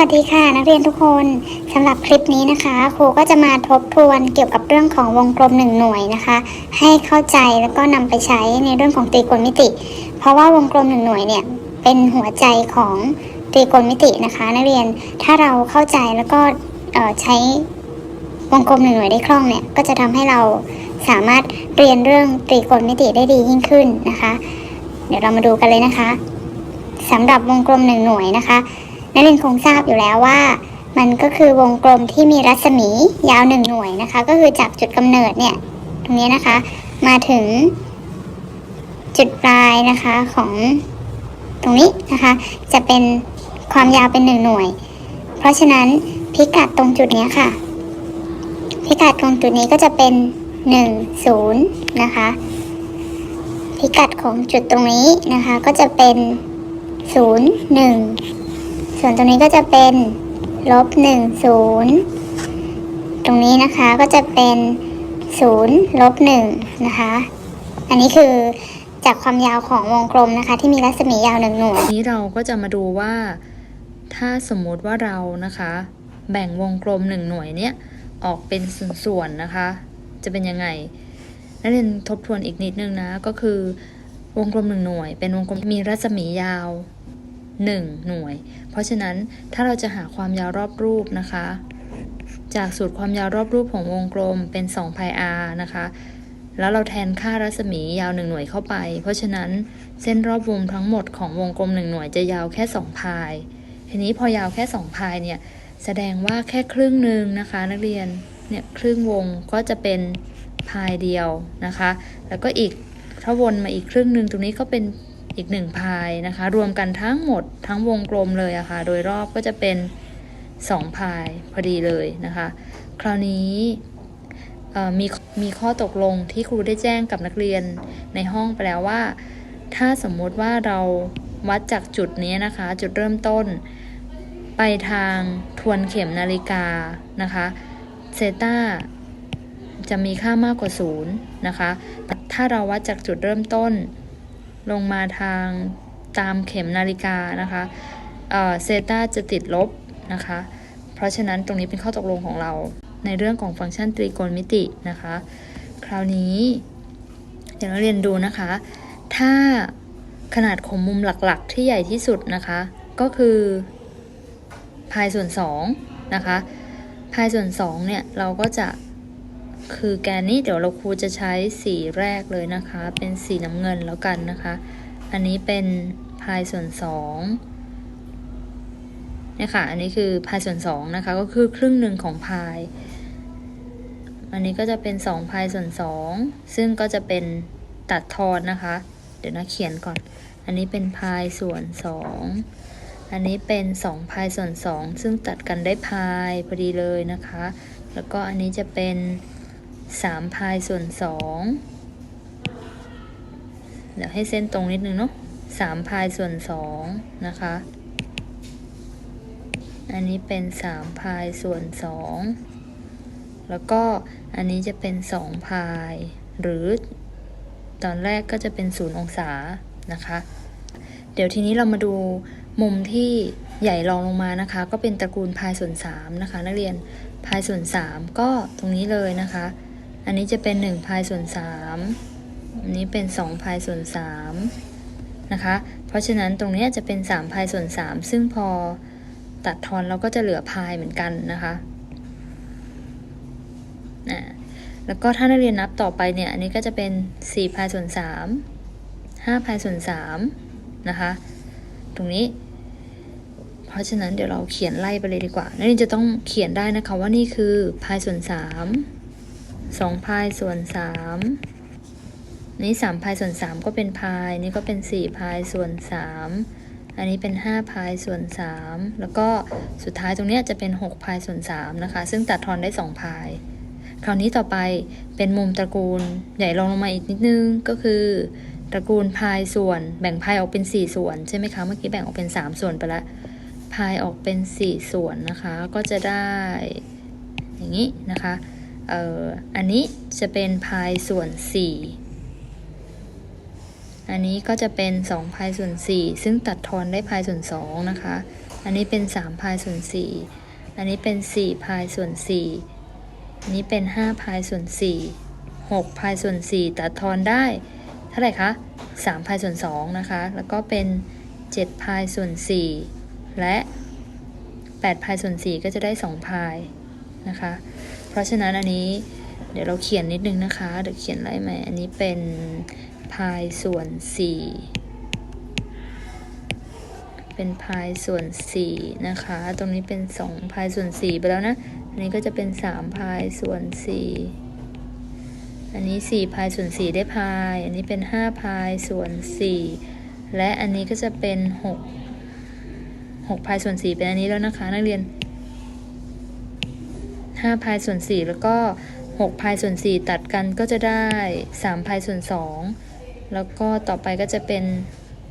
วัสดีค่ะนักเรียนทุกคนสำหรับคลิปนี้นะคะ ครูก็จะมาทบทวนเกี่ยวกับเรื่องของวงกลมหนึ่งหน่วยนะคะ ให้เข้าใจแล้วก็นำไปใช้ในเรื่องของตรีโกณมิติ เพราะว่าวงกลมหนึ่งหน่วยเนี่ยเป็นหัวใจของตรีโกณมิตินะคะ นักเรียนถ้าเราเข้าใจแล้วก็ใช้วงกลมหนึ่งหน่วยได้คล่องเนี่ยก็จะทำให้เราสามารถเรียนเรื่องตรีโกณมิติได้ดียิ่งขึ้นนะคะ เดี๋ยวเรามาดูกันเลยนะคะสำหรับวงกลมหนึ่งหน่วยนะคะ นักเรียนคงทราบอยู่แล้วว่า มันก็คือวงกลมที่มีรัศมียาวหนึ่งหน่วยนะคะ ก็คือจากจุดกำเนิดเนี่ยตรงนี้นะคะ มาถึงจุดปลายนะคะของตรงนี้นะคะ จะเป็นความยาวเป็นหนึ่งหน่วย เพราะฉะนั้นพิกัดตรงจุดเนี้ยค่ะ พิกัดตรงจุดนี้ก็จะเป็นหนึ่งศูนย์นะคะ พิกัดของจุดตรงนี้นะคะ ก็จะเป็นศูนย์หนึ่ง ส่วนตรงนี้ก็จะเป็นลบหนึ่งศูนย์ตรงนี้นะคะก็จะเป็นศูนย์ลบหนึ่งนะคะ อันนี้คือจากความยาวของวงกลมนะคะ ที่มีรัศมียาวหนึ่งหน่วยนี้เราก็จะมาดูว่า ถ้าสมมุติว่าเรานะคะ แบ่งวงกลมหนึ่งหน่วยเนี้ยออกเป็นส่วนๆนะคะ จะเป็นยังไงนักเรียนทบทวนอีกนิดนึงนะก็คือวงกลมหนึ่งหน่วย เป็นวงกลมมีรัศมียาว หนึ่งหน่วย เพราะฉะนั้นถ้าเราจะหาความยาวรอบรูปนะคะ จากสูตรความยาวรอบรูปของวงกลมเป็น2 pi r นะคะ แล้วเราแทนค่ารัศมียาวหนึ่งหน่วยเข้าไป เพราะฉะนั้นเส้นรอบวงทั้งหมดของวงกลมหนึ่งหน่วยจะยาวแค่2พายทีนี้พอยาวแค่2พายเนี่ยแสดงว่าแค่ครึ่งหนึ่งนะคะ นักเรียนเนี่ยครึ่งวงก็จะเป็นพายเดียวนะคะ แล้วก็อีกถ้าวนมาอีกครึ่งหนึ่งตรงนี้ก็เป็น อีกหนึ่งพายนะคะ รวมกันทั้งหมดทั้งวงกลมเลยอะคะ่ะ โดยรอบก็จะเป็น2พายพอดีเลยนะคะ คราวนี้มีมีข้อตกลงที่ครูได้แจ้งกับนักเรียนในห้องไปแล้วว่า ถ้าสมมติว่าเราวัดจากจุดนี้นะคะ จุดเริ่มต้น ไปทางทวนเข็มนาฬิกานะคะเซต้าจะมีค่ามากกว่าศูนย์นะคะ ถ้าเราวัดจากจุดเริ่มต้น ลงมาทางตามเข็มนาฬิกานะคะเซตาจะติดลบนะคะ เพราะฉะนั้นตรงนี้เป็นข้อตกลงของเราในเรื่องของฟังก์ชันตรีโกณมิตินะคะ คราวนี้เดี๋ยวเราเรียนดูนะคะ ถ้าขนาดของมุมหลักๆ ที่ใหญ่ที่สุดนะคะ ก็คือพายส่วน2นะคะพายส่วน2เนี่ยเราก็จะ คือแกนนี้เดี๋ยวเราครูจะใช้สีแรกเลยนะคะ เป็นสีน้ำเงินแล้วกันนะคะ อันนี้เป็นพายส่วน2เนี่ยค่ะ อันนี้คือพายส่วน2นะคะ ก็คือครึ่งหนึ่งของพาย อันนี้ก็จะเป็น2พายส่วน2ซึ่งก็จะเป็นตัดทอนนะคะ เดี๋ยวนะเขียนก่อน อันนี้เป็นพายส่วน2อันนี้เป็น2พายส่วน2ซึ่งตัดกันได้พายพอดีเลยนะคะ แล้วก็อันนี้จะเป็น 3 พายส่วน 2 เดี๋ยวให้เส้นตรงนิดนึงเนาะ3 พายส่วน 2 นะคะ อันนี้เป็น 3 พายส่วน 2 แล้วก็อันนี้จะเป็น 2 พาย หรือตอนแรกก็จะเป็น 0 องศานะคะ เดี๋ยวทีนี้เรามาดูมุมที่ใหญ่รองลงมานะคะ ก็เป็นตระกูลพายส่วน3นะคะ นักเรียนพายส่วน 3 ก็ตรงนี้เลยนะคะ อันนี้จะเป็น1พายส่วน3อันนี้เป็น2พายส่วน3นะคะ เพราะฉะนั้นตรงนี้จะเป็น3พายส่วน3ซึ่งพอตัดทอนเราก็จะเหลือพายเหมือนกันนะคะแล้วก็ถ้านักเรียนนับต่อไปเนี่ย อันนี้ก็จะเป็น4พายส่วน3 5พายส่วน3นะคะ ตรงนี้ เพราะฉะนั้นเดี๋ยวเราเขียนไล่ไปเลยดีกว่า นักเรียนจะต้องเขียนได้นะคะว่านี่คือพายส่วน3 2พายส่วน3นี่3พายส่วน3ก็เป็นพาย นี่ก็เป็น4พายส่วน3อันนี้เป็น5พายส่วน 3 แล้วก็สุดท้ายตรงนี้จะเป็น6พายส่วน3นะคะ ซึ่งตัดทอนได้2พาย คราวนี้ต่อไปเป็นมุมตระกูลใหญ่รองลงมาอีกนิดนึงก็คือ ตระกูลพายส่วนแบ่งพายออกเป็น 4 ส่วนใช่ไหมคะ เมื่อกี้แบ่งออกเป็น 3 ส่วนไปล้วพายออกเป็น 4 ส่วนนะคะ ก็จะได้อย่างนี้นะคะ เอ่ออันนี้จะเป็นพายส่วน 4 อันนี้ก็จะเป็น2พายส่วน 4 ซึ่งตัดทอนได้พายส่วน2นะคะ อันนี้เป็น3พายส่วน 4 อันนี้เป็น4พายส่วน 4 อันนี้เป็น5พายส่วน 4 6พายส่วน 4 ตัดทอนได้เท่าไหร่คะ3พายส่วน2นะคะ แล้วก็เป็น7พายส่วน 4 และ8พายส่วน 4 ก็จะได้2พายนะคะ ราะฉะนั้นอันนี้เดี๋ยวเราเขียนนิดนึงนะคะ เดี๋ยวเขียนไล่ใหม่อันนี้เป็นพายส่วน 4 เป็นพายส่วน 4 นะคะ ตรงนี้เป็น 2 พายส่วน 4 ไปแล้วนะ อันนี้ก็จะเป็น 3 พายส่วน 4 อันนี้ 4 พายส่วน 4 ได้พาย อันนี้เป็น 5 พายส่วน 4 และอันนี้ก็จะเป็น 6 6 พายส่วน 4 เป็นอันนี้แล้วนะคะ นักเรียน 5พายส่วน 4 แล้วก็ 6พายส่วน 4 ตัดกันก็จะได้ 3พายส่วน 2 แล้วก็ต่อไปก็จะเป็น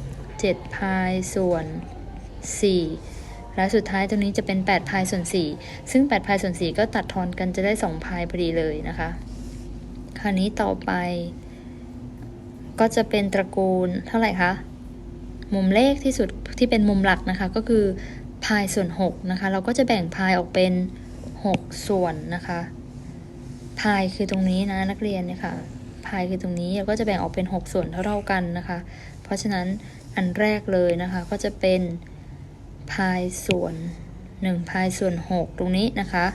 7พายส่วน 4 และสุดท้ายตรงนี้จะเป็น 8พายส่วน 4 ซึ่ง 8พายส่วน 4 ก็ตัดทอนกันจะได้ 2พายพอดีเลยนะคะ คราวนี้ต่อไป ก็จะเป็นตระกูลเท่าไหร่คะมุมเลขที่สุดที่เป็นมุมหลักนะคะก็คือพายส่วน6นะคะเราก็จะแบ่งพายออกเป็น 6 ส่วนนะคะพายคือตรงนี้นะนักเรียนเนี่ยค่ะพายคือตรงนี้เราก็จะแบ่งออกเป็น 6 ส่วนเท่าๆกันนะคะ เพราะฉะนั้นอันแรกเลยนะคะก็จะเป็นพายส่วน1พายส่วน 6 ตรงนี้นะคะ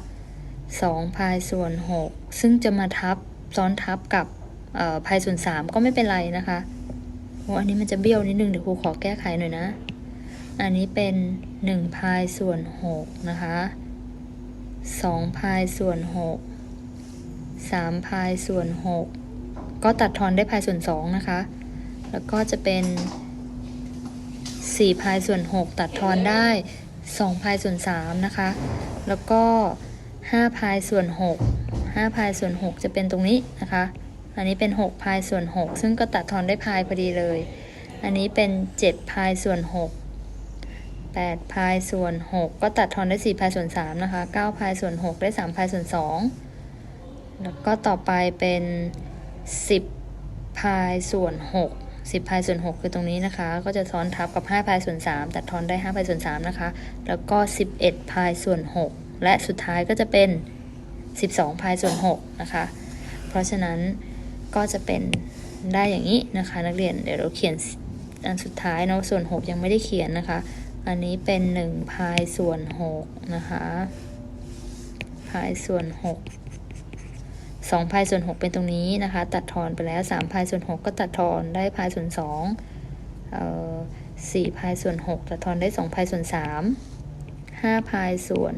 2พายส่วน 6 ซึ่งจะมาทับซ้อนทับกับพายส่วน 3 ก็ไม่เป็นไรนะคะโอ้อันนี้มันจะเบี้ยวนิดนึงเดี๋ยวครูขอแก้ไขหน่อยนะ อันนี้เป็น1พายส่วน6นะคะ 2พายส่วน6 3พายส่วน 6 ก็ตัดทอนได้พายส่วน 2 นะคะ แล้วก็จะเป็น 4พายส่วน 6 ตัดทอนได้ 2พายส่วน 3 นะคะ แล้วก็ 5พายส่วน 6 5พายส่วน 6 จะเป็นตรงนี้นะคะ อันนี้เป็น 6พายส่วน 6 ซึ่งก็ตัดทอนได้พายพอดีเลย อันนี้เป็น 7พายส่วน 6 8พายส่วน 6 ก็ตัดทอนได้4พายส่วน3นะคะ9พายส่วน 6 ได้3พายส่วน 2 แล้วก็ต่อไปเป็น 10พายส่วน 6 10พายส่วน 6 คือตรงนี้นะคะ ก็จะซ้อนทับกับ5พายส่วน 3 ตัดทอนได้5พายส่วน3นะคะ แล้วก็ 11พายส่วน 6 และสุดท้ายก็จะเป็น 12พายส่วน6นะคะ เพราะฉะนั้นก็จะเป็นได้อย่างนี้นะคะ นักเรียนเดี๋ยวเราเขียนอันสุดท้ายเนาะส่วน 6 ยังไม่ได้เขียนนะคะ อันนี้เป็น1พายส่วน6นะคะพายส่วน6 2พายส่วน6เป็นตรงนี้นะคะ ตัดทอนไปแล้ว3พายส่วน6ก็ตัดทอนได้พายส่วน2เอ่อ4พายส่วน6ตัดทอนได้2พายส่วน3 5พายส่วน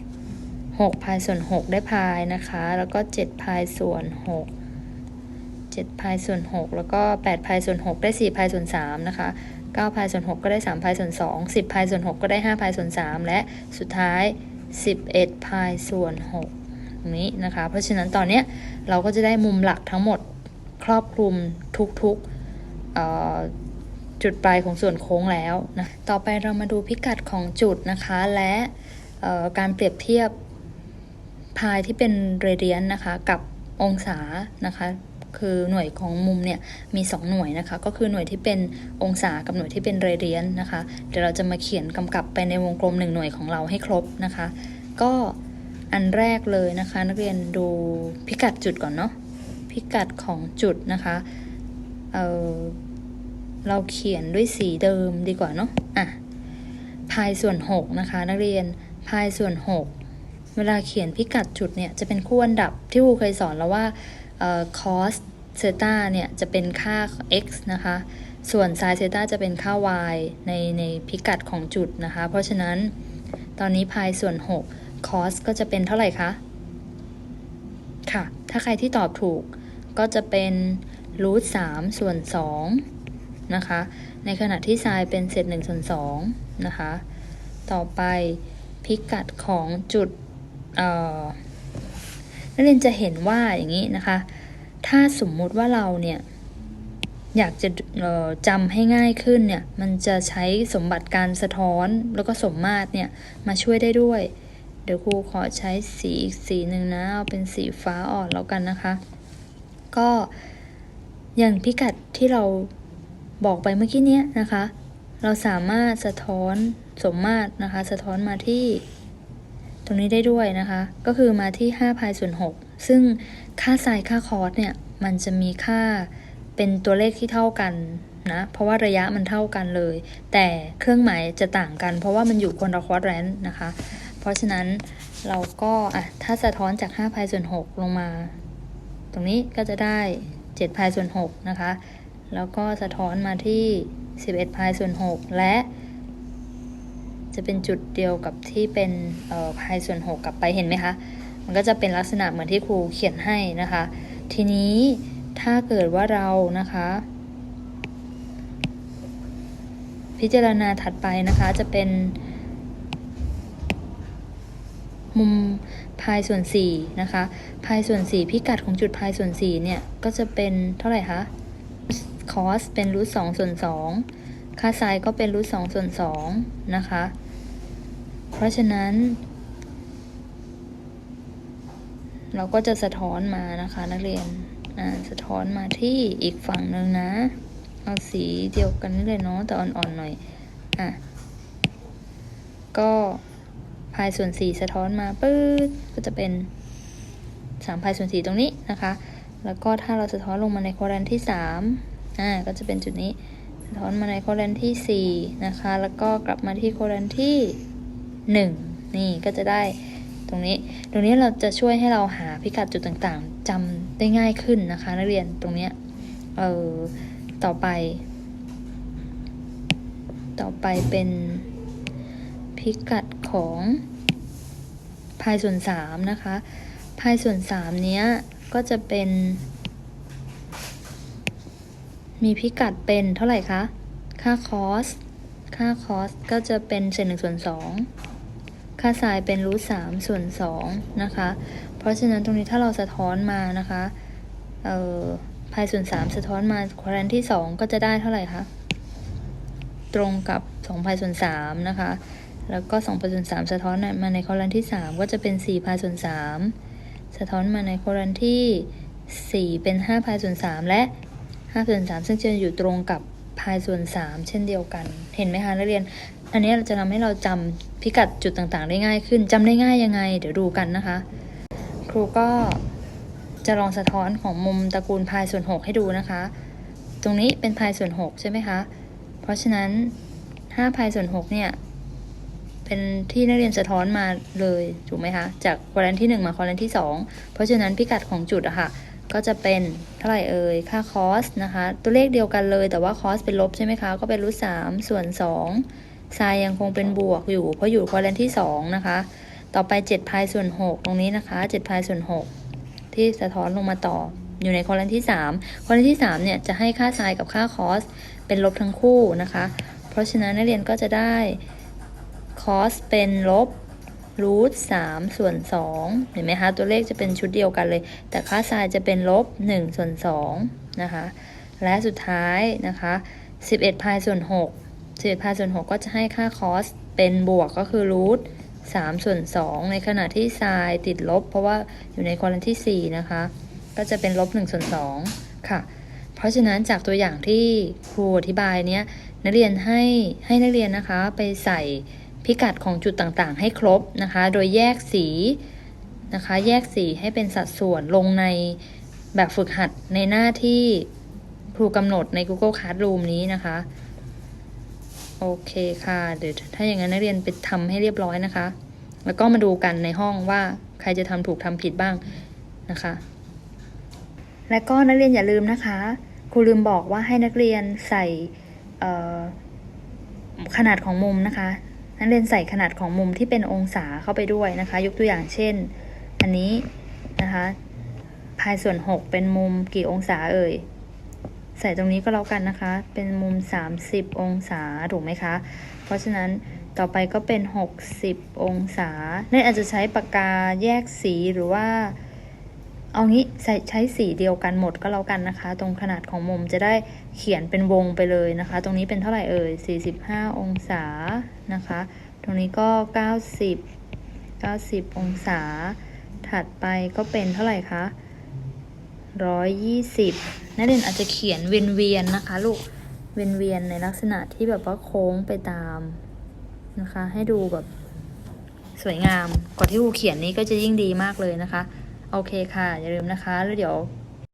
6 6พายส่วน6ได้พายนะคะ แล้วก็7พายส่วน6 7พายส่วน6แล้วก็8พายส่วน6ได้4พายส่วน3นะคะ 9พายส่วน6ก็ได้3พายส่วน2 10พายส่วน6ก็ได้5พายส่วน3และสุดท้าย 11พายส่วน6ตรงนี้นะคะ เพราะฉะนั้นตอนเนี้ยเราก็จะได้มุมหลักทั้งหมดครอบคลุมทุกๆจุดปลายของส่วนโค้งแล้วนะ ต่อไปเรามาดูพิกัดของจุดนะคะ และการเปรียบเทียบพายที่เป็นเรเดียนนะคะกับองศานะคะ คือหน่วยของมุมเนี่ยมี 2 หน่วยนะคะ ก็คือหน่วยที่เป็นองศากับหน่วยที่เป็นเรเดียนนะคะ เดี๋ยวเราจะมาเขียนกำกับไปในวงกลมหนึ่งหน่วยของเราให้ครบนะคะ ก็อันแรกเลยนะคะ นักเรียนดูพิกัดจุดก่อนเนาะพิกัดของจุดนะคะเเราเขียนด้วยสีเดิมดีกว่าเนาะอะพายส่วน 6 นะคะ นักเรียนพายส่วน 6 เวลาเขียนพิกัดจุดเนี่ยจะเป็นคู่อันดับที่ครูเคยสอนแล้วว่า cos เซต้าเนี่ยจะเป็นค่า x นะคะ ส่วน sin เซต้าจะเป็นค่า y ในในพิกัดของจุดนะคะ เพราะฉะนั้นตอนนี้พายส่วน 6 cos ก็จะเป็นเท่าไหร่คะ ค่ะ ถ้าใครที่ตอบถูกก็จะเป็นรูท3ส่วน2นะคะ ในขณะที่ sin เป็นเศษ1ส่วน2นะคะ ต่อไปพิกัดของจุด เอ่อ นักเรียนจะเห็นว่าอย่างนี้นะคะ ถ้าสมมุติว่าเราเนี่ยอยากจะจำให้ง่ายขึ้นเนี่ยมันจะใช้สมบัติการสะท้อนแล้วก็สมมาตรเนี่ยมาช่วยได้ด้วย เดี๋ยวครูขอใช้สีอีกสีหนึ่งนะเอาเป็นสีฟ้าอ่อนแล้วกันนะคะ ก็อย่างพิกัดที่เราบอกไปเมื่อกี้เนี้ยนะคะ เราสามารถสะท้อนสมมาตรนะคะ สะท้อนมาที่ รงนี้ได้ด้วยนะคะ ก็คือมาที่5พายส่วน6ซึ่งค่าไซน์ค่าคอสเนี่ย มันจะมีค่าเป็นตัวเลขที่เท่ากันนะ เพราะว่าระยะมันเท่ากันเลย แต่เครื่องหมายจะต่างกัน เพราะว่ามันอยู่คนละควอดแรนต์นะคะ เพราะฉะนั้นเราก็อะถ้าสะท้อนจาก5พายส่วน6ลงมา ตรงนี้ก็จะได้7พายส่วน6นะคะ แล้วก็สะท้อนมาที่ 11พายส่วน6และ จะเป็นจุดเดียวกับที่เป็นพายส่วน6กลับไปเห็นไหมคะ มันก็จะเป็นลักษณะเหมือนที่ครูเขียนให้นะคะ ทีนี้ถ้าเกิดว่าเรานะคะ พิจารณาถัดไปนะคะจะเป็น มุมพายส่วน4นะคะพายส่วน 4 พิกัดของจุดพายส่วน4เนี่ยก็จะเป็นเท่าไหร่คะคอสเป็นรูท2ส่วน2 ค่าไซน์ก็เป็นรูท2ส่วน2นะคะ เพราะฉะนั้น เราก็จะสะท้อนมานะคะนักเรียนสะท้อนมาที่อีกฝั่งหนึ่งนะ เอาสีเดียวกันนี่เลยเนาะแต่อ่อนๆหน่อย อะ ก็พายส่วน4สะท้อนมาปื๊ดก็จะเป็น3พายส่วน4ตรงนี้นะคะ แล้วก็ถ้าเราสะท้อนลงมาในโคแรนที่3อ่าก็จะเป็นจุดนี้ สะท้อนมาในโคแรนที่ 4 นะคะ แล้วก็กลับมาที่โคแรนที่ 1 นี่ก็จะได้ตรงนี้ ตรงนี้เราจะช่วยให้เราหาพิกัดจุดต่างๆจำได้ง่ายขึ้นนะคะ นักเรียนตรงเนี้ยเออต่อไป ต่อไปเป็นพิกัดของพายส่วน3นะคะพายส่วน3เนี้ยก็จะเป็น มีพิกัดเป็นเท่าไหร่คะ ค่าคอส ค่าคอสก็จะเป็นเศษหนึ่งส่วนสองค่าไซน์เป็นรูทสามส่วนสองนะคะ เพราะฉะนั้นตรงนี้ถ้าเราสะท้อนมานะคะ เอ่อพายส่วนสามสะท้อนมาควอแรนที่สองก็จะได้เท่าไหร่คะ ตรงกับสองพายส่วนสามนะคะ แล้วก็2พายส่วน3สะท้อนมาในคอลันที่3ก็จะเป็น4พายส่วน3สะท้อนมาในคอลันที่4เป็น5พายส่วน3และ 5ส่วน3ซึ่งจะอยู่ตรงกับพายส่วน 3 เช่นเดียวกัน เห็นไหมคะนักเรียน อันนี้เราจะทำให้เราจำพิกัดจุดต่างๆ ได้ง่ายขึ้นจำได้ง่ายยังไง เดี๋ยวดูกันนะคะ ครูก็จะลองสะท้อนของมุมตระกูลพายส่วน 6 ให้ดูนะคะ ตรงนี้เป็นพายส่วน 6 ใช่ไหมคะ เพราะฉะนั้น 5พายส่วน 6 เนี่ย เป็นที่นักเรียนสะท้อนมาเลย ถูกไหมคะ จากควอลันที่ 1 มาควอลันที่ 2 เพราะฉะนั้นพิกัดของจุดอะค่ะ ก็จะเป็นเท่าไหร่เอ่ยค่าคอสนะคะ ตัวเลขเดียวกันเลยแต่ว่าคอสเป็นลบใช่ไหมคะ ก็เป็นรูทสามส่วน2ไซน์ยังคงเป็นบวกอยู่ เพราะอยู่ควอลันที่2นะคะ ต่อไป7พายส่วน6ตรงนี้นะคะ7พายส่วน6ที่สะท้อนลงมาต่ออยู่ในควอลันที่ 3ควอลันที่3เนี่ยจะให้ค่าไซน์กับค่าคอสเป็นลบทั้งคู่นะคะ เพราะฉะนั้นนักเรียนก็จะได้คอสเป็นลบ รูทสามส่วนสองเห็นไหมคะ ตัวเลขจะเป็นชุดเดียวกันเลย แต่ค่าไซน์จะเป็นลบหนึ่งส่วนสองนะคะ และสุดท้ายนะคะสิบเอ็ดพายส่วนหกสิบเอ็ดพายส่วนหกก็จะให้ค่าคอสเป็นบวกก็คือรูทสามส่วนสองในขณะที่ไซน์ติดลบ เพราะว่าอยู่ในควอลันที่สี่นะคะ ก็จะเป็นลบหนึ่งส่วนสองค่ะ เพราะฉะนั้นจากตัวอย่างที่ครูอธิบายเนี้ยนักเรียนให้ให้นักเรียนนะคะไปใส่ พิกัดของจุดต่างๆ ให้ครบนะคะ โดยแยกสีนะคะ แยกสีให้เป็นสัดส่วนลงในแบบฝึกหัดในหน้าที่ครูกำหนดใน Google Classroom นี้นะคะ โอเคค่ะ เดี๋ยวถ้าอย่างนั้นนักเรียนไปทำให้เรียบร้อยนะคะ แล้วก็มาดูกันในห้องว่าใครจะทำถูกทำผิดบ้างนะคะ และก็นักเรียนอย่าลืมนะคะ ครูลืมบอกว่าให้นักเรียนใส่ขนาดของมุมนะคะ นักเรียนใส่ขนาดของมุมที่เป็นองศาเข้าไปด้วยนะคะ ยกตัวอย่างเช่น อันนี้นะคะพายส่วน 6 เป็นมุมกี่องศาเอ่ย ใส่ตรงนี้ก็แล้วกันนะคะ เป็นมุม 30 องศาถูกไหมคะ เพราะฉะนั้นต่อไปก็เป็น 60 องศาเนี่ยอาจจะใช้ปากกาแยกสีหรือว่า เอางี้ใช้ใช้สีเดียวกันหมดก็แล้วกันนะคะ ตรงขนาดของมุมจะได้เขียนเป็นวงไปเลยนะคะ ตรงนี้เป็นเท่าไหร่เอ่ย 45 องศานะคะ ตรงนี้ก็ 90 90 องศา ถัดไปก็เป็นเท่าไหร่คะ 120 นักเรียนอาจจะเขียนเวียนๆนะคะลูก เวียนๆในลักษณะที่แบบว่าโค้งไปตามนะคะ ให้ดูแบบสวยงาม กว่าที่ครูเขียนนี้ก็จะยิ่งดีมากเลยนะคะ โอเคค่ะ อย่าลืมนะคะ แล้วเดี๋ยว